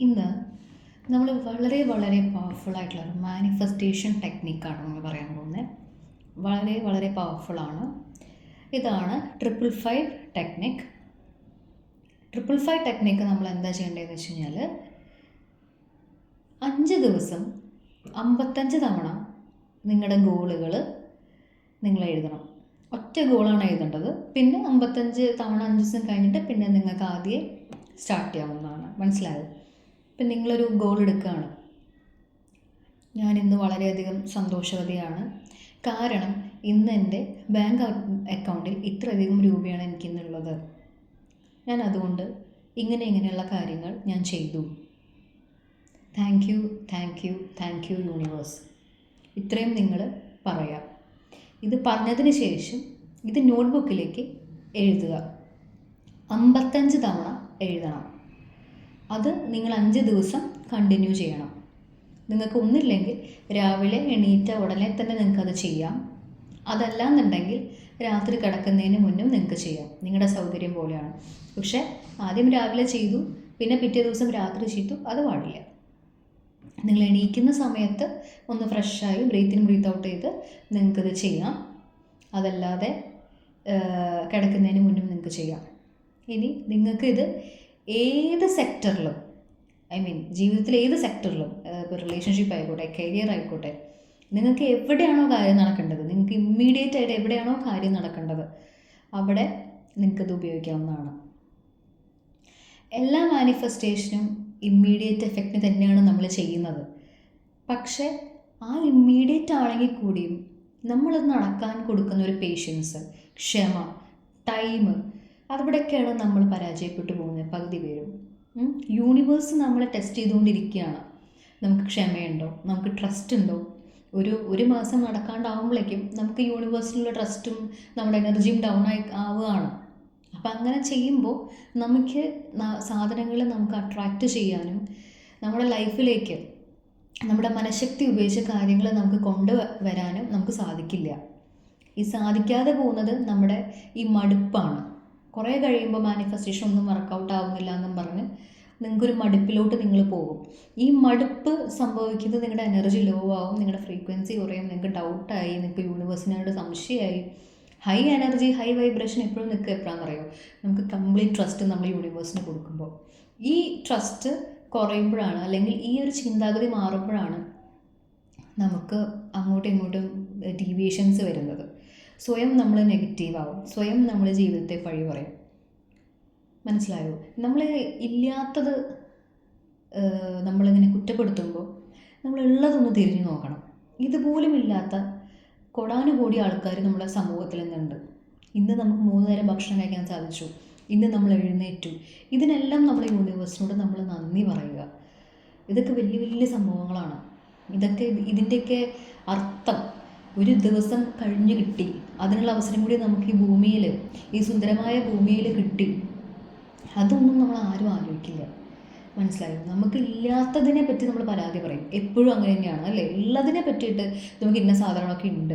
ഇന്ന് നമ്മൾ വളരെ വളരെ പവർഫുൾ ആയിട്ടുള്ള ഒരു മാനിഫെസ്റ്റേഷൻ ടെക്നിക്കാണ് നമ്മൾ പറയാൻ പോകുന്നത് വളരെ വളരെ പവർഫുള്ളാണ് ഇതാണ് triple five technique triple five technique നമ്മൾ എന്താ ചെയ്യേണ്ടതെന്ന് വെച്ച് കഴിഞ്ഞാൽ അഞ്ച് ദിവസം അമ്പത്തഞ്ച് തവണ നിങ്ങളുടെ ഗോളുകൾ നിങ്ങൾ എഴുതണം. ഒറ്റ ഗോളാണ് എഴുതേണ്ടത്. പിന്നെ അമ്പത്തഞ്ച് തവണ അഞ്ച് ദിവസം കഴിഞ്ഞിട്ട് പിന്നെ നിങ്ങൾക്ക് ആദ്യം സ്റ്റാർട്ട് ചെയ്യാവുന്നതാണ്. മനസ്സിലായോ? ഇപ്പം നിങ്ങളൊരു ഗോൾ എടുക്കുകയാണ്. ഞാൻ ഇന്ന് വളരെയധികം സന്തോഷവതിയാണ്. കാരണം ഇന്ന് എന്റെ ബാങ്ക് അക്കൗണ്ടിൽ ഇത്രയധികം രൂപയാണ് എനിക്കിന്നുള്ളത്. ഞാൻ അതുകൊണ്ട് ഇങ്ങനെ ഇങ്ങനെയുള്ള കാര്യങ്ങൾ ഞാൻ ചെയ്തു. Thank you thank you thank you universe ഇത്രയും നിങ്ങൾ പറയാം. ഇത് പറഞ്ഞതിന് ശേഷം ഇത് നോട്ട്ബുക്കിലേക്ക് എഴുതുക. അമ്പത്തഞ്ച് തവണ എഴുതണം. അത് നിങ്ങൾ അഞ്ച് ദിവസം കണ്ടിന്യൂ ചെയ്യണം. നിങ്ങൾക്ക് ഒന്നില്ലെങ്കിൽ രാവിലെ എണീറ്റ ഉടനെ തന്നെ നിങ്ങൾക്കത് ചെയ്യാം. അതല്ലാന്നുണ്ടെങ്കിൽ രാത്രി കിടക്കുന്നതിന് മുന്നും നിങ്ങൾക്ക് ചെയ്യാം. നിങ്ങളുടെ സൗകര്യം പോലെയാണ്. പക്ഷേ ആദ്യം രാവിലെ ചെയ്തു പിന്നെ പിറ്റേ ദിവസം രാത്രി ചെയ്തു അത് പാടില്ല. നിങ്ങൾ എണീക്കുന്ന സമയത്ത് ഒന്ന് ഫ്രഷായി ബ്രീത്ത് ഇൻ ബ്രീത്ത് ഔട്ട് ചെയ്ത് നിങ്ങൾക്കത് ചെയ്യാം. അതല്ലാതെ കിടക്കുന്നതിന് മുന്നും നിങ്ങൾക്ക് ചെയ്യാം. ഇനി നിങ്ങൾക്ക് ഇത് ഏത് സെക്ടറിലും ഐ മീൻ ജീവിതത്തിലെ ഏത് സെക്ടറിലും ഇപ്പോൾ റിലേഷൻഷിപ്പ് ആയിക്കോട്ടെ കരിയർ ആയിക്കോട്ടെ നിങ്ങൾക്ക് എവിടെയാണോ കാര്യം നടക്കേണ്ടത് നിങ്ങൾക്ക് ഇമ്മീഡിയറ്റ് ആയിട്ട് എവിടെയാണോ കാര്യം നടക്കേണ്ടത് അവിടെ നിങ്ങൾക്കത് ഉപയോഗിക്കാവുന്നതാണ്. എല്ലാ മാനിഫെസ്റ്റേഷനും ഇമ്മീഡിയറ്റ് എഫക്റ്റിന് തന്നെയാണ് നമ്മൾ ചെയ്യുന്നത്. പക്ഷേ ആ ഇമ്മീഡിയറ്റ് ആണെങ്കിൽ കൂടിയും നമ്മളത് നടക്കാൻ കൊടുക്കുന്ന ഒരു പേഷ്യൻസ് ക്ഷമ ടൈം അവിടെയൊക്കെയാണ് നമ്മൾ പരാജയപ്പെട്ടു പോകുന്നത്. പകുതി പേരും. യൂണിവേഴ്സ് നമ്മളെ ടെസ്റ്റ് ചെയ്തുകൊണ്ടിരിക്കുകയാണ്. നമുക്ക് ക്ഷമയുണ്ടോ? നമുക്ക് ട്രസ്റ്റ് ഉണ്ടോ? ഒരു ഒരു മാസം നടക്കാണ്ടാവുമ്പോഴേക്കും നമുക്ക് യൂണിവേഴ്സിലുള്ള ട്രസ്റ്റും നമ്മുടെ എനർജിയും ഡൗൺ ആയി ആവുകയാണ്. അപ്പം അങ്ങനെ ചെയ്യുമ്പോൾ നമുക്ക് സാധനങ്ങൾ നമുക്ക് അട്രാക്റ്റ് ചെയ്യാനും നമ്മുടെ ലൈഫിലേക്ക് നമ്മുടെ മനഃശക്തി ഉപയോഗിച്ച കാര്യങ്ങൾ നമുക്ക് കൊണ്ടുവരാനും നമുക്ക് സാധിക്കില്ല. ഈ സാധിക്കാതെ പോകുന്നത് നമ്മുടെ ഈ മടുപ്പാണ്. കുറേ കഴിയുമ്പോൾ മാനിഫെസ്റ്റേഷൻ ഒന്നും വർക്കൗട്ട് ആവുന്നില്ല എന്നും പറഞ്ഞ് നിങ്ങൾക്കൊരു മടുപ്പിലോട്ട് നിങ്ങൾ പോകും. ഈ മടുപ്പ് സംഭവിക്കുന്നത് നിങ്ങളുടെ എനർജി ലോ ആവും നിങ്ങളുടെ ഫ്രീക്വൻസി കുറയും നിങ്ങൾക്ക് ഡൗട്ടായി നിങ്ങൾക്ക് യൂണിവേഴ്സിനോട് സംശയമായി. ഹൈ എനർജി ഹൈ വൈബ്രേഷൻ എപ്പോഴും നിൽക്കുക എപ്പോഴാണെന്ന് അറിയോ? നമുക്ക് കംപ്ലീറ്റ് ട്രസ്റ്റ് നമ്മൾ യൂണിവേഴ്സിന് കൊടുക്കുമ്പോൾ. ഈ ട്രസ്റ്റ് കുറയുമ്പോഴാണ് അല്ലെങ്കിൽ ഈ ഒരു ചിന്താഗതി മാറുമ്പോഴാണ് നമുക്ക് അങ്ങോട്ടും ഇങ്ങോട്ടും ഡീവിയേഷൻസ് വരുന്നത്. സ്വയം നമ്മൾ നെഗറ്റീവ് ആവും സ്വയം നമ്മൾ ജീവിതത്തെ പഴി പറയും. മനസ്സിലായോ? നമ്മൾ ഇല്ലാത്തത് നമ്മളിങ്ങനെ കുറ്റപ്പെടുത്തുമ്പോൾ നമ്മൾ ഉള്ളതൊന്ന് തിരിഞ്ഞു നോക്കണം. ഇതുപോലും ഇല്ലാത്ത കൊടാനുകൂടി ആൾക്കാർ നമ്മളെ സമൂഹത്തിൽ നിന്നുണ്ട് ഇന്ന് നമുക്ക് മൂന്ന് നേരം ഭക്ഷണം കഴിക്കാൻ സാധിച്ചു. ഇന്ന് നമ്മൾ എഴുന്നേറ്റു. ഇതിനെല്ലാം നമ്മൾ യൂണിവേഴ്സിനോട് നമ്മൾ നന്ദി പറയുക. ഇതൊക്കെ വലിയ വലിയ സംഭവങ്ങളാണ്. ഇതൊക്കെ ഇതിന്റെയൊക്കെ അർത്ഥം ഒരു ദിവസം കഴിഞ്ഞ് കിട്ടി. അതിനുള്ള അവസരം കൂടി നമുക്ക് ഈ ഭൂമിയിൽ ഈ സുന്ദരമായ ഭൂമിയിൽ കിട്ടി. അതൊന്നും നമ്മൾ ആരും ആലോചിക്കില്ല. മനസ്സിലായോ? നമുക്ക് ഇല്ലാത്തതിനെ പറ്റി നമ്മൾ പരാതി പറയും. എപ്പോഴും അങ്ങനെ തന്നെയാണ് അല്ലേ? ഉള്ളതിനെ പറ്റിയിട്ട് നമുക്ക് ഇന്ന സാധനങ്ങളൊക്കെ ഉണ്ട്.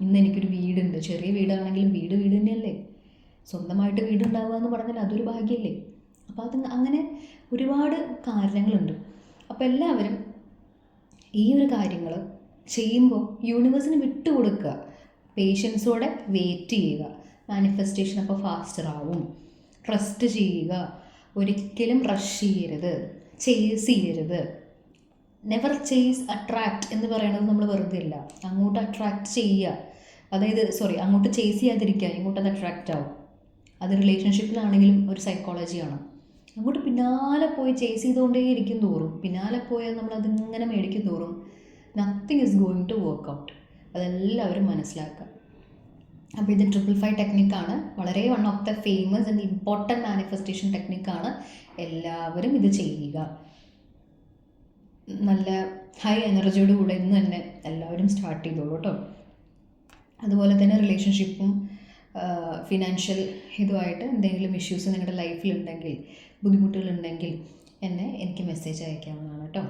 ഇന്ന് എനിക്കൊരു വീടുണ്ട്. ചെറിയ വീടാണെങ്കിലും വീട് വീട് തന്നെയല്ലേ? സ്വന്തമായിട്ട് വീടുണ്ടാവുക എന്ന് പറഞ്ഞാൽ അതൊരു ഭാഗ്യമല്ലേ അപ്പോൾ അത് അങ്ങനെ ഒരുപാട് കാരണങ്ങളുണ്ട്. അപ്പോൾ എല്ലാവരും ഈ ഒരു കാര്യങ്ങൾ ചെയ്യുമ്പോൾ യൂണിവേഴ്സിന് വിട്ടുകൊടുക്കുക. പേഷ്യൻസോടെ വെയിറ്റ് ചെയ്യുക. മാനിഫെസ്റ്റേഷൻ അപ്പോൾ ഫാസ്റ്റർ ആവും. ട്രസ്റ്റ് ചെയ്യുക. ഒരിക്കലും റഷ് ചെയ്യരുത്. ചേസ് ചെയ്യരുത്. നെവർ ചേസ് അട്രാക്റ്റ് എന്ന് പറയുന്നത് നമ്മൾ വെറുതെ ഇല്ല അങ്ങോട്ട് അട്രാക്റ്റ് ചെയ്യുക. അതായത് സോറി അങ്ങോട്ട് ചേസ് ചെയ്യാതിരിക്കുക. ഇങ്ങോട്ട് അത് അട്രാക്റ്റ് ആവും. അത് റിലേഷൻഷിപ്പിലാണെങ്കിലും ഒരു സൈക്കോളജിയാണ് അങ്ങോട്ട് പിന്നാലെ പോയി ചേസ് ചെയ്തുകൊണ്ടേ ഇരിക്കും തോറും. പിന്നാലെ പോയാൽ നമ്മൾ അതിങ്ങനെ മേടിക്കും തോറും. Nothing is going to work out അതെല്ലാവരും മനസ്സിലാക്കുക. അപ്പോൾ ഇത് ട്രിപ്പിൾ ഫൈവ് ടെക്നിക്കാണ് വളരെ one of the famous and important manifestation ടെക്നിക്കാണ് എല്ലാവരും ഇത് ചെയ്യുക. നല്ല ഹൈ എനർജിയോട് കൂടെ ഇന്ന് തന്നെ എല്ലാവരും സ്റ്റാർട്ട് ചെയ്തോളൂ കേട്ടോ. അതുപോലെ തന്നെ റിലേഷൻഷിപ്പും ഫിനാൻഷ്യൽ ഇതുമായിട്ട് എന്തെങ്കിലും ഇഷ്യൂസ് നിങ്ങളുടെ ലൈഫിലുണ്ടെങ്കിൽ ബുദ്ധിമുട്ടുകളുണ്ടെങ്കിൽ എന്നെ എനിക്ക് മെസ്സേജ് അയക്കാവുന്നതാണ് കേട്ടോ.